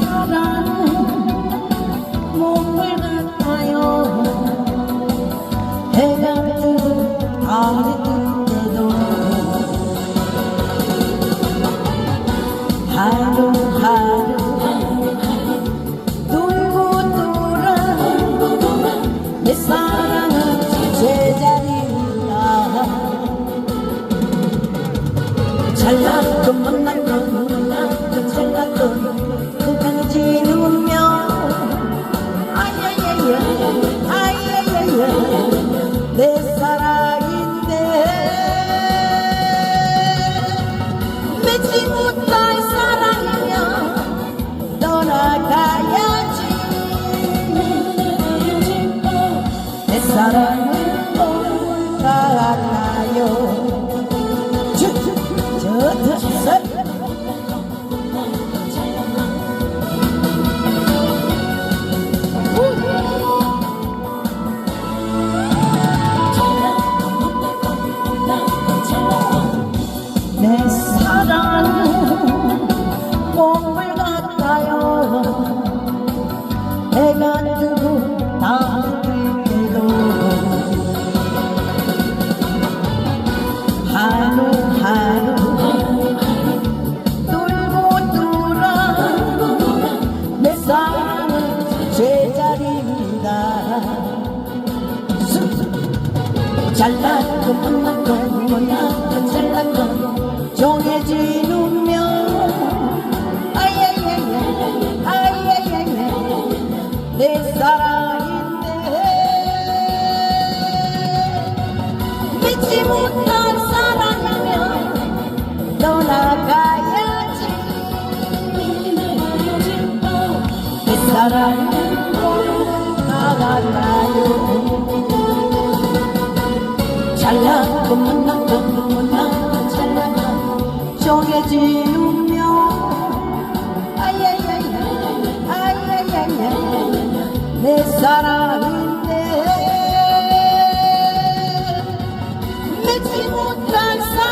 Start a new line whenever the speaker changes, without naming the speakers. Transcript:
사랑은 몸을 같아요 아야야야 내 사랑인데 맺지 못할 사랑이면 떠나가야지. 내 사랑은 뭘 같아요 몸을 같아요. 해가 뜨고 나을 때도 하루하루 돌고 돌아. 내 사랑은 제자리입니다. 잘난 건 못난 건 못난 건 잘난 건 정해진 운명 내 사랑인데. 믿지 못한 사랑이면 떠나가야지. 내 사랑은 나가나요? 잘난 건 못난 건 잘난 건 정해진 운명 아야야야 아야야야 내 사랑인데 믿지 못할 사